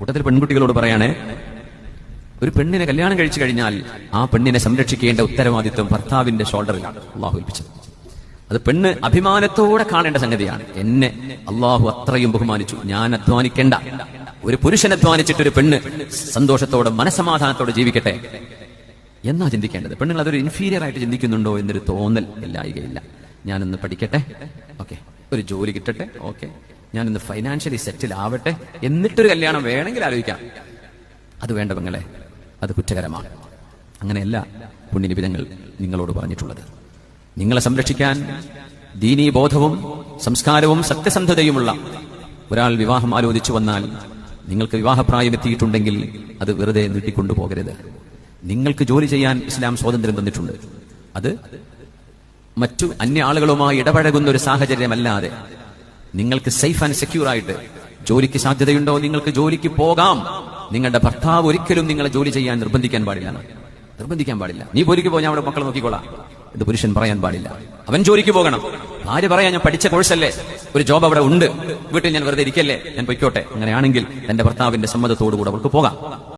കൂട്ടത്തിൽ പെൺകുട്ടികളോട് പറയാണേ ഒരു പെണ്ണിനെ കല്യാണം കഴിച്ചു കഴിഞ്ഞാൽ ആ പെണ്ണിനെ സംരക്ഷിക്കേണ്ട ഉത്തരവാദിത്വം ഭർത്താവിന്റെ ഷോൾഡറിലാണ് അള്ളാഹു ഏൽപ്പിച്ചത്. അത് പെണ്ണ് അഭിമാനത്തോടെ കാണേണ്ട സംഗതിയാണ്. എന്നെ അള്ളാഹു അത്രയും ബഹുമാനിച്ചു. ഞാൻ അധ്വാനിക്കേണ്ട. ഒരു പുരുഷൻ അധ്വാനിച്ചിട്ട് ഒരു പെണ്ണ് സന്തോഷത്തോടെ മനസമാധാനത്തോടെ ജീവിക്കട്ടെ? എന്നാ ചിന്തിക്കേണ്ടത്? പെണ്ണുങ്ങൾ അതൊരു ഇൻഫീരിയർ ആയിട്ട് ചിന്തിക്കുന്നുണ്ടോ എന്നൊരു തോന്നൽ ഇല്ലായികയില്ല ഞാനൊന്ന് പഠിക്കട്ടെ? ഓക്കെ. ഒരു ജോലി കിട്ടട്ടെ? ഓക്കെ. ഞാനൊന്ന് ഫൈനാൻഷ്യലി സെറ്റിൽ ആവട്ടെ എന്നിട്ടൊരു കല്യാണം വേണമെങ്കിൽ ആലോചിക്കാം. അത് വേണ്ട പെങ്ങളെ അത് കുറ്റകരമാണ്. അങ്ങനെയല്ല പുണ്യനിബിതങ്ങൾ നിങ്ങളോട് പറഞ്ഞിട്ടുള്ളത്. നിങ്ങളെ സംരക്ഷിക്കാൻ ദീനീ ബോധവും സംസ്കാരവും സത്യസന്ധതയുമുള്ള ഒരാൾ വിവാഹം ആലോചിച്ചു വന്നാൽ നിങ്ങൾക്ക് വിവാഹപ്രായം എത്തിയിട്ടുണ്ടെങ്കിൽ അത് വെറുതെ നീട്ടിക്കൊണ്ടുപോകരുത്. നിങ്ങൾക്ക് ജോലി ചെയ്യാൻ ഇസ്ലാം സ്വാതന്ത്ര്യം തന്നിട്ടുണ്ട്. അത് മറ്റു അന്യ ആളുകളുമായി ഇടപഴകുന്ന ഒരു സാഹചര്യമല്ലാതെ നിങ്ങൾക്ക് സേഫ് ആൻഡ് സെക്യൂർ ആയിട്ട് ജോലിക്ക് സാധ്യതയുണ്ടോ? നിങ്ങൾക്ക് ജോലിക്ക് പോകാം. നിങ്ങളുടെ ഭർത്താവ് ഒരിക്കലും നിങ്ങളെ ജോലി ചെയ്യാൻ നിർബന്ധിക്കാൻ പാടില്ല. നിർബന്ധിക്കാൻ പാടില്ല. നീ ജോലിക്ക് പോയി ഞാൻ അവിടെ മക്കളെ നോക്കിക്കോളാം. ഇത് പുരുഷൻ പറയാൻ പാടില്ല. അവൻ ജോലിക്ക് പോകണം. ആര് പറയാ ഞാൻ പഠിച്ച കോഴ്സല്ലേ ഒരു ജോബ് അവിടെ ഉണ്ട്. വീട്ടിൽ ഞാൻ വെറുതെ ഇരിക്കല്ലേ? ഞാൻ പൊയ്ക്കോട്ടെ. അങ്ങനെയാണെങ്കിൽ എന്റെ ഭർത്താവിന്റെ സമ്മതത്തോടുകൂടെ അവൾക്ക് പോകാം.